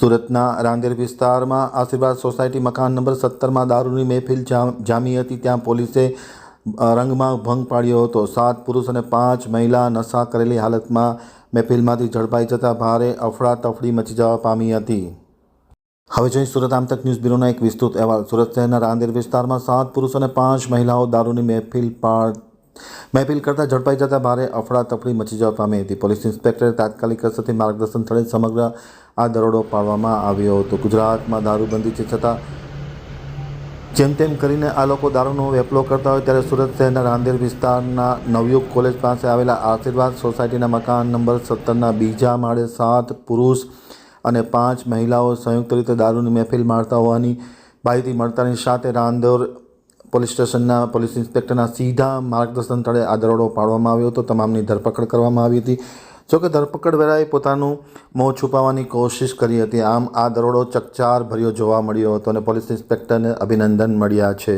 સુરતના રાંદેર વિસ્તારમાં આશીર્વાદ સોસાયટી મકાન નંબર સત્તરમાં દારૂની મહેફિલ જામ- હતી. ત્યાં પોલીસે રંગમાં ભંગ પાડ્યો હતો. સાત પુરુષ અને પાંચ મહિલા નશા કરેલી હાલતમાં મહેફિલમાંથી ઝડપાઈ જતા ભારે અફડાતફડી મચી જવા પામી હતી. હવે જોઈએ સુરત આમતક ન્યૂઝ બ્યુરોના એક વિસ્તૃત અહેવાલ. સુરત શહેરના રાંદેર વિસ્તારમાં સાત પુરુષ અને પાંચ મહિલાઓ દારૂની મહેફિલ પાડ મહેફિલ કરતાં ઝડપાઈ જતાં ભારે અફડાતફડી મચી જવા પામી હતી. પોલીસ ઇન્સ્પેક્ટરે તાત્કાલિક અસરથી માર્ગદર્શન થળે સમગ્ર આ દરોડો પાડવામાં આવ્યો હતો. ગુજરાતમાં દારૂબંધી છે છતાં જેમ તેમ કરીને આ લોકો દારૂનો વેપલો કરતા હોય ત્યારે સુરત શહેરના રાંદેર વિસ્તારના નવયુગ કોલેજ પાસે આવેલા આશીર્વાદ સોસાયટીના મકાન નંબર સત્તરના બીજા માળે સાત પુરુષ અને પાંચ મહિલાઓ સંયુક્ત રીતે દારૂની મહેફિલ મારતા હોવાની માહિતી મળતાની સાથે રાંદોર પોલીસ સ્ટેશનના પોલીસ ઇન્સ્પેક્ટરના સીધા માર્ગદર્શન તળે આ દરોડો પાડવામાં આવ્યો હતો. તમામની ધરપકડ કરવામાં આવી હતી. જોકે ધરપકડ વેળાએ પોતાનું મોં છુપાવવાની કોશિશ કરી હતી. આમ આ દરોડો ચકચાર ભર્યો જોવા મળ્યો હતો અને પોલીસ ઇન્સ્પેક્ટરને અભિનંદન મળ્યા છે.